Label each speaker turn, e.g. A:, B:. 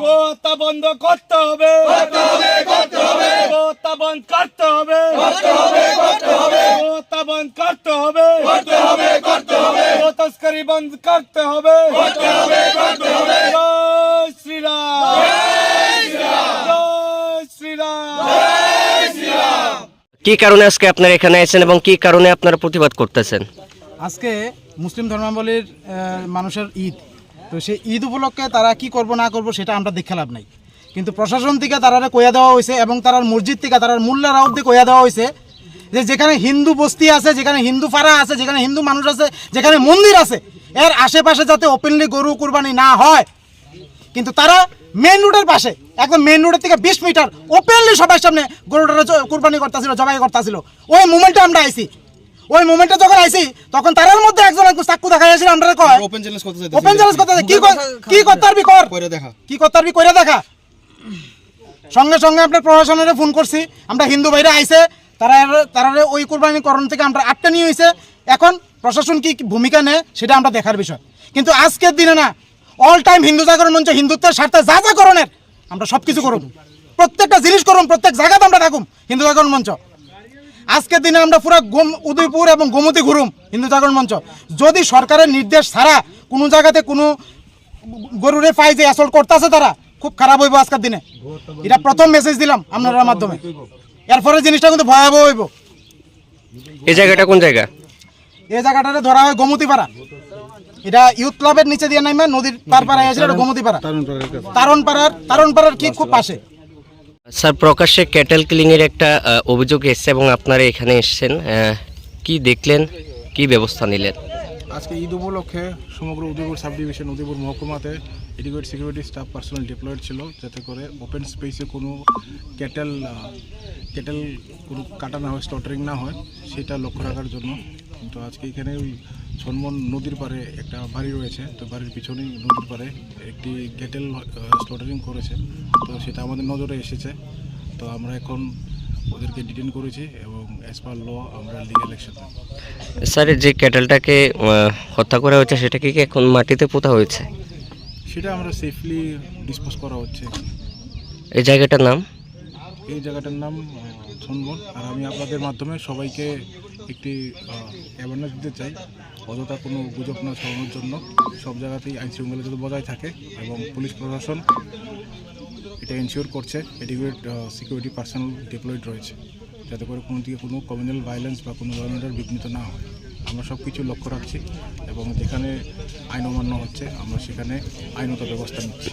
A: গোতা বন্ধ করতে হবে। বন্ধ করতে হবে। বন্ধ করতে হবে। তস্করি বন্ধ করতে হবে।
B: কি কারণে আজকে আপনারা এখানে আছেন এবং কি কারণে আপনারা প্রতিবাদ করতেছেন?
C: আজকে মুসলিম ধর্মাবলীর মানুষের ঈদ। তো সেই ঈদ উপলক্ষে তারা কি করব না করব সেটা আমরা দেখে লাভ নাই। কিন্তু প্রশাসন থেকে তারা কইয়া দেওয়া হয়েছে এবং তারার মসজিদ থেকে তারার রাউত দিয়ে কইয়া দেওয়া হয়েছে যে যেখানে হিন্দু বস্তি আছে, যেখানে হিন্দু ফাড়া আছে, যেখানে হিন্দু মানুষ আছে, যেখানে মন্দির আছে, এর আশেপাশে যাতে ওপেনলি গরু কুরবানি না হয়। কিন্তু তারা মেন রোডের পাশে, একদম মেন রোডের থেকে বিশ মিটার ওপেনলি সবার সামনে গরুটা কুরবানি করতেছিল, জবাই করতেছিল। ওই মুমেন্টে আমরা আইছি। ওই মুমেন্টে যখন আইছি তখন তারার মধ্যে একজন একজন চাক্কু দেখা যাচ্ছিল আমরা কয়
D: ওপেন চ্যালেঞ্জ করতে চাইতেছি।
C: ওপেন চ্যালেঞ্জ করতে কি কি করতে পারবি কর
D: করে দেখা।
C: কি করতে পারবি কইরা দেখা। সঙ্গে সঙ্গে আপনার প্রশাসনের ফোন করছি আমরা হিন্দু ভাইরা আইছে তারা তারা ওই কোরবানি করণ থেকে আমরা আটটা নিয়ে হয়েছে এখন প্রশাসন কি কি ভূমিকা নেয় সেটা আমরা দেখার বিষয়। কিন্তু আজকের দিনে না অল টাইম হিন্দু জাগরণ মঞ্চ হিন্দুত্বের স্বার্থে যা যা করণের আমরা সব কিছু করুন। প্রত্যেকটা জিনিস করুন প্রত্যেক জায়গাতে আমরা থাকুম হিন্দু জাগরণ মঞ্চ। আজকের দিনে আমরা পুরো গোম উদয়পুর এবং গোমতী ঘুরুম হিন্দু জাগরণ মঞ্চ। যদি সরকারের নির্দেশ ছাড়া কোনো জায়গাতে কোনো গরুরে পাই যে অ্যাসল্ট করতেছে তারা খুব খারাপ হইব আজকের দিনে। এটা প্রথম মেসেজ দিলাম আপনার মাধ্যমে। এরপরে জিনিসটা কিন্তু ভয়াবহ হইব।
B: এই জায়গাটা কোন জায়গা?
C: এই জায়গাটাতে ধরা হয় গোমতীপাড়া। এটা ইউথ ক্লাবের নিচে দিয়ে নাইমা নদীর পার পাড়ায় আছে এটা গোমতীপাড়া। তারণপাড়ার তারণপাড়ার ঠিক খুব পাশে।
B: স্যার, প্রকাশ্যে ক্যাটেল কিলিং এর একটা অভিযোগ এসছে এবং আপনারা এখানে এসেছেন। কি দেখলেন? কি ব্যবস্থা নিলেন?
E: আজকে ঈদ উপলক্ষে সমগ্র Udaipur sub division Udaipur মহকুমাতে adequate security staff personnel deployed ছিল, যাতে করে ওপেন স্পেসে কোনো ক্যাটেল ক্যাটেল কোনো কাটা না হয় স্টটারিং না হয়, সেটা লক্ষ্য রাখার জন্য। কিন্তু আজকে এখানে ওই সনমন নদীর পাড়ে একটা বাড়ি রয়েছে তো বাড়ির পিছনেই নদীর পাড়ে একটি ক্যাটেল স্লটারিং করেছে। তো সেটা আমাদের নজরে এসেছে। তো আমরা এখন ওদেরকে ডিটেন করেছি এবং অ্যাজ পার ল আমরা লিগাল অ্যাকশন
B: স্যার যে ক্যাটেলটাকে হত্যা করা হয়েছে সেটা কি এখন মাটিতে পোতা হয়েছে?
E: সেটা আমরা সেফলি ডিসপোজ করা হচ্ছে।
B: এই জায়গাটার নাম?
E: এই জায়গাটার নাম সনবন আর আমি আপনাদের মাধ্যমে সবাইকে একটি অ্যাওয়ারনেস দিতে চাই। অযথা কোনো গুজব না ছড়ানোর জন্য সব জায়গাতেই আইন শৃঙ্খলা যাতে বজায় থাকে এবং পুলিশ প্রশাসন এটা এনশিওর করছে এডিকুয়েট সিকিউরিটি পার্সোনাল ডিপ্লয়েড রয়েছে, যাতে করে কোনো দিকে কোনো কমিউনাল ভায়োলেন্স বা কোনো ধরনের বিঘ্নিত না হয়। আমরা সব কিছু লক্ষ্য রাখছি এবং যেখানে আইন অমান্য হচ্ছে, আমরা সেখানে আইনত ব্যবস্থা নিচ্ছি।